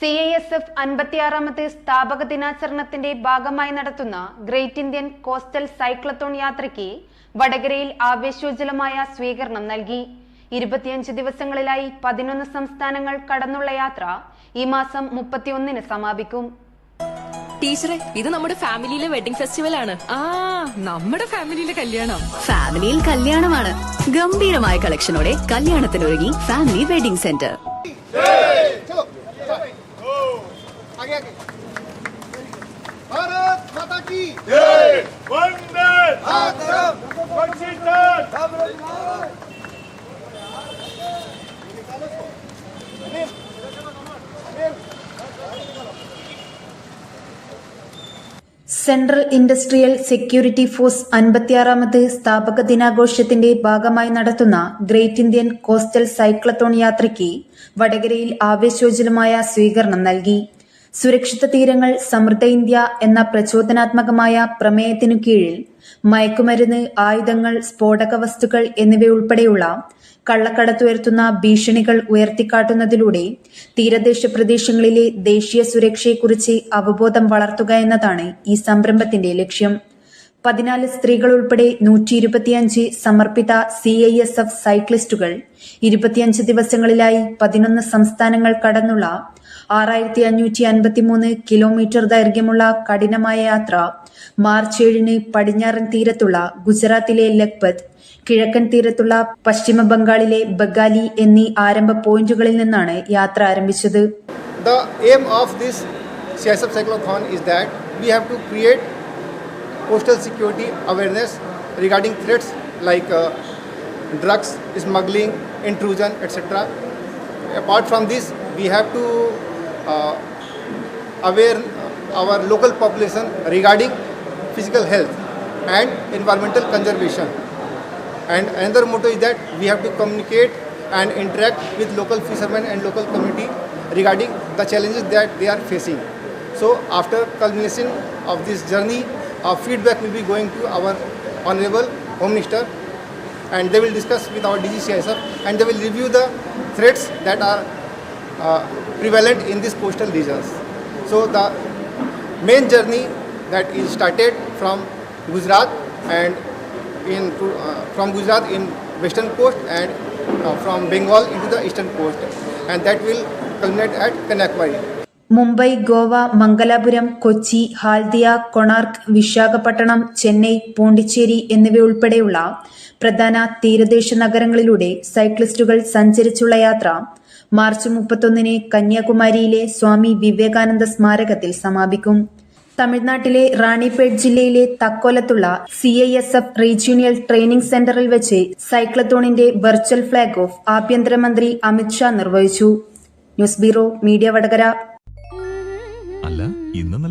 C I S F അൻപത്തിയാറാമത്തെ സ്ഥാപക ദിനാചരണത്തിന്റെ ഭാഗമായി നടത്തുന്ന ഗ്രേറ്റ് ഇന്ത്യൻ കോസ്റ്റൽ സൈക്ലത്തോൺ യാത്രയ്ക്ക് വടകരയിൽ ആവേശോജ്വലമായ സ്വീകരണം നൽകി. ഇരുപത്തിയഞ്ച് ദിവസങ്ങളിലായി പതിനൊന്ന് സംസ്ഥാനങ്ങൾ കടന്നുള്ള യാത്ര ഈ മാസം മുപ്പത്തിയൊന്നിന് സമാപിക്കും. ടീച്ചറെ ഇത് നമ്മുടെ ഫാമിലിയിലെ വെഡിംഗ് ഫെസ്റ്റിവൽ ആണ്. ആ നമ്മുടെ ഫാമിലിയിലെ കല്യാണം. ഫാമിലിയിൽ കല്യാണമാണ്. ഗംഭീരമായ കളക്ഷനോടെ കല്യാണത്തിനൊരുങ്ങി family wedding centre. Central industrial security force അൻപത്തിയാറാമത് സ്ഥാപക ദിനാഘോഷത്തിന്റെ ഭാഗമായി നടത്തുന്ന ഗ്രേറ്റ് ഇന്ത്യൻ കോസ്റ്റൽ സൈക്ലത്തോൺ യാത്രയ്ക്ക് വടകരയിൽ ആവേശോജ്വലമായ സ്വീകരണം നൽകി. സുരക്ഷിത തീരങ്ങൾ സമൃദ്ധ ഇന്ത്യ എന്ന പ്രചോദനാത്മകമായ പ്രമേയത്തിനു കീഴിൽ മയക്കുമരുന്ന് ആയുധങ്ങൾ സ്ഫോടക വസ്തുക്കൾ എന്നിവയുൾപ്പെടെയുള്ള കള്ളക്കടത്തുയർത്തുന്ന ഭീഷണികൾ ഉയർത്തിക്കാട്ടുന്നതിലൂടെ തീരദേശ പ്രദേശങ്ങളിലെ ദേശീയ സുരക്ഷയെക്കുറിച്ച് അവബോധം വളർത്തുക എന്നതാണ് ഈ സംരംഭത്തിന്റെ ലക്ഷ്യം. പതിനാല് സ്ത്രീകൾ ഉൾപ്പെടെ നൂറ്റി ഇരുപത്തിയഞ്ച് സമർപ്പിത സി ഐ എസ് എഫ് സൈക്ലിസ്റ്റുകൾ ഇരുപത്തിയഞ്ച് ദിവസങ്ങളിലായി പതിനൊന്ന് സംസ്ഥാനങ്ങൾ കടന്നുള്ള ആറായിരത്തി അഞ്ഞൂറ്റി അൻപത്തിമൂന്ന് കിലോമീറ്റർ ദൈർഘ്യമുള്ള കഠിനമായ യാത്ര മാർച്ച് ഏഴിന് പടിഞ്ഞാറൻ തീരത്തുള്ള ഗുജറാത്തിലെ ലഖ്പത് കിഴക്കൻ തീരത്തുള്ള പശ്ചിമ ബംഗാളിലെ ബഗാലി എന്നീ ആരംഭ പോയിന്റുകളിൽ നിന്നാണ് യാത്ര ആരംഭിച്ചത്. The aim of this CSF cyclothon is that we have coastal security awareness regarding threats like uh, drugs, smuggling, intrusion, etc. Apart from this, we have to uh, aware our local population regarding physical health and environmental conservation. And another motto is that we have to communicate and interact with local fishermen and local community regarding the challenges that they are facing. So after culmination of this journey, our feedback will be going to our Honorable Home Minister and they will discuss with our DGCISF and they will review the threats that are uh, prevalent in these coastal regions. So the main journey that is started from Gujarat and in uh, from Gujarat in western coast and uh, from Bengal into the eastern coast and that will culminate at Kanyakumari. Mumbai Goa Mangalapuram Kochi Haldia Konark Visakhapatnam Chennai Pondicherry എന്നിവയുൾപ്പെടെയുള്ള പ്രധാന തീരദേശ നഗരങ്ങളിലൂടെ സൈക്ലിസ്റ്റുകൾ സഞ്ചരിച്ചുള്ള യാത്ര March മുപ്പത്തൊന്നിന് കന്യാകുമാരിയിലെ സ്വാമി വിവേകാനന്ദ സ്മാരകത്തിൽ സമാപിക്കും. തമിഴ്നാട്ടിലെ റാണിപേട്ട് ജില്ലയിലെ തക്കോലത്തുള്ള C I S F regional training സെന്ററിൽ വെച്ച് സൈക്ലത്തോണിന്റെ വെർച്വൽ ഫ്ളാഗ് ഓഫ് ആഭ്യന്തരമന്ത്രി അമിത്ഷാ നിർവഹിച്ചു. News bureau media Vadakara.